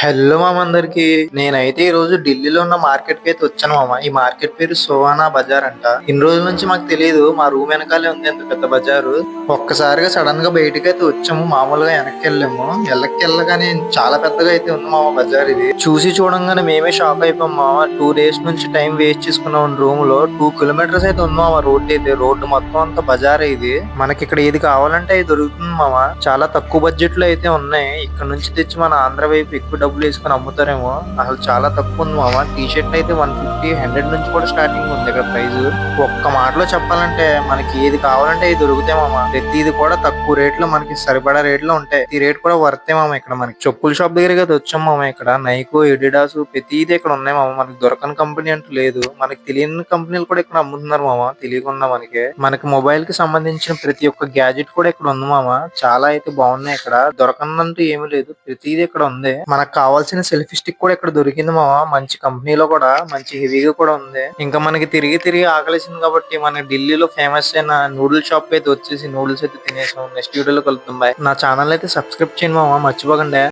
Hello మామ అందరికి. నేనైతే ఈ రోజు ఢిల్లీలో ఉన్న మార్కెట్కి అయితే వచ్చాను మామ. ఈ మార్కెట్ పేరు సోవానా బజార్ అంట. ఇన్ని రోజుల నుంచి మాకు తెలియదు మా రూమ్ వెనకాలే ఉంది అంత పెద్ద బజారు. ఒక్కసారిగా సడన్గా బయటకి అయితే వచ్చాము. మామూలుగా వెనక్కి వెళ్ళాము. వెళ్ళకి వెళ్ళగానే చాలా పెద్దగా అయితే ఉంది మామ బజార్ ఇది. చూసి చూడంగానే మేమే షాక్ అయిపోయాం మామ. టూ డేస్ నుంచి టైం వేస్ట్ చేసుకున్నాం రూమ్లో టూ కిలోమీటర్స్ అయితే ఉంది మామ రోడ్ అయితే. రోడ్డు మొత్తం అంతా బజార్ ఇది. మనకి ఇక్కడ ఏది కావాలంటే అది దొరుకుతుంది మామ. చాలా తక్కువ బడ్జెట్లో అయితే ఉన్నాయి. ఇక్కడ నుంచి తెచ్చి మన ఆంధ్ర వైపు ఎక్కువ డబ్బులు వేసుకొని అమ్ముతారేమో. అసలు చాలా తక్కువ ఉంది మామ. టీ షర్ట్ అయితే వన్ ఫిఫ్టీ హండ్రెడ్ నుంచి కూడా స్టార్టింగ్ ఉంది ఇక్కడ ప్రైస్ ఒక్క మాటలో చెప్పాలంటే మనకి ఏది కావాలంటే ఇది దొరుకుతాయి మామ. ప్రతిది కూడా తక్కువ రేట్లో మనకి సరిపడా రేట్లో ఉంటాయి. ఈ రేట్ కూడా వర్తే మామ ఇక్కడ మనకి. చెప్పుల షాప్ దగ్గరికి అయితే వచ్చాం మామ ఇక్కడ. నైకో ఎడిడాస్ ప్రతిది ఇక్కడ ఉన్నాయి మామ. మనకి దొరకని కంపెనీ అంటూ లేదు. మనకి తెలియని కంపెనీలు కూడా ఇక్కడ అమ్ముతున్నారు మామ. తెలియకుండా మనకి. మనకి మొబైల్కి సంబంధించిన ప్రతి ఒక్క గ్యాజెట్ కూడా ఇక్కడ ఉంది మామ. చాలా అయితే బాగున్నాయి ఇక్కడ. దొరకనంటూ ఏమీ లేదు. ప్రతిది ఇక్కడ ఉంది. మనకు కావాల్సిన సెల్ఫీ స్టిక్ కూడా ఇక్కడ దొరికింది మామ మంచి కంపెనీలో కూడా మంచి హెవీగా కూడా ఉంది. ఇంకా మనకి తిరిగి తిరిగి ఆకలిసింది కాబట్టి మన ఢిల్లీలో ఫేమస్ అయిన నూడిల్ షాప్ అయితే వచ్చేసి నూడిల్స్ అయితే తినేసాం. నెక్స్ట్ వీడియోలో కలుగుతాం బాయ్ నా ఛానల్ అయితే సబ్స్క్రైబ్ చేయండి మామ మర్చిపోకండి.